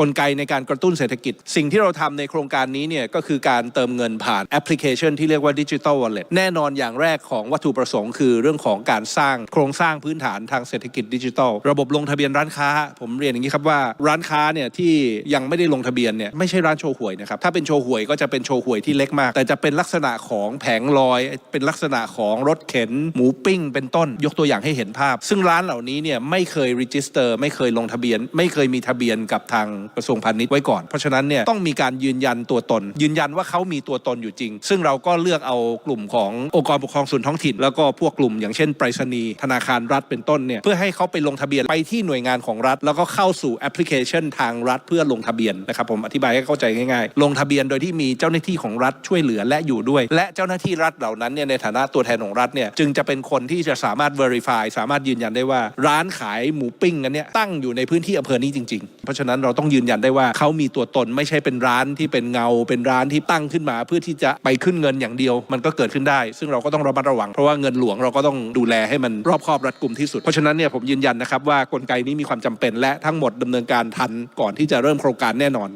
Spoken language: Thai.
กลไกในการกระตุ้นเศรษฐกิจ สิ่งที่เราทำในโครงการนี้เนี่ยก็คือการเติมเงินผ่านแอปพลิเคชันที่เรียกว่าดิจิ t a ลวอลเล็ตแน่นอนอย่างแรกของวัตถุประสงค์คือเรื่องของการสร้างโครงสร้างพื้นฐานทางเศรษฐกิจดิจิทัล ระบบลงทะเบียนร้านค้า ผมเรียนอย่างนี้ครับว่าร้านค้าเนี่ยที่ยังไม่ได้ลงทะเบียนเนี่ยไม่ใช่ร้านโชว์หวยนะครับถ้าเป็นโชว์หวยก็จะเป็นโชว์หวยที่เล็กมาก แต่จะเป็นลักษณะของแผงลอย เป็นลักษณะของรถเข็น หมูปิ้ง เป็นต้นยกตัวอย่างให้เห็นภาพ ซึ่งร้านเหล่านี้เนี่ยไม่เคยรีจิสเตอร์ไม่เคยลงทะเบียน ไม่เคยมีทะเบียนกับทางกระทรวงพาณิชย์ไว้ก่อน เพราะฉะนั้นเนี่ยต้องมีการยืนยันตัวตน ยืนยันว่าเขามีตัวตนอยู่จริง ซึ่งเราก็เลือกเอากลุ่มขององค์กรปกครองส่วนท้องถิ่น แล้วก็พวกกลุ่มอย่างเช่นไปรษณีย์ธนาคารรัฐเป็นต้นเนี่ยเพื่อให้เขาไปลงทะเบียนไปที่หน่วยงานของรัฐ แล้วก็เข้าสู่แอปพลิเคชันทางรัฐเพื่อลงทะเบียนนะครับผมอธิบายให้เข้าใจง่ายๆ ลงทะเบียนโดยที่มีเจ้าหน้าที่ของรัฐช่วยเหลือและอยู่ด้วย และเจ้าหน้าที่รัฐเหล่านั้นเนี่ยในฐานะตัวแทนของรัฐเนี่ยจึงจะเป็นคนที่จะสามารถ verify สามารถยืนยันได้ว่า ร้านขายหมูปิ้งอันเนี้ยตั้งอยู่ในพื้นที่อำเภอนี้จริงๆ เพราะฉะนั้นเราต้องยืนยันได้ว่าเขามีตัวตนไม่ใช่เป็นร้านที่เป็นเงา เป็นร้านที่ตั้งขึ้นมา เพื่อที่จะไปขึ้นเงินอย่างเดียว มันก็เกิดขึ้นได้ ซึ่งเราก็ต้องระมัดระวัง เพราะว่าเงินหลวงเราก็ต้องดูแลให้มันรอบคอบรัดกุมที่สุด เพราะฉะนั้นเนี่ยผมยืนยันนะครับว่ากลไกนี้มีความจำเป็นและทั้งหมดดำเนินการทันก่อนที่จะเริ่มโครงการแน่นอน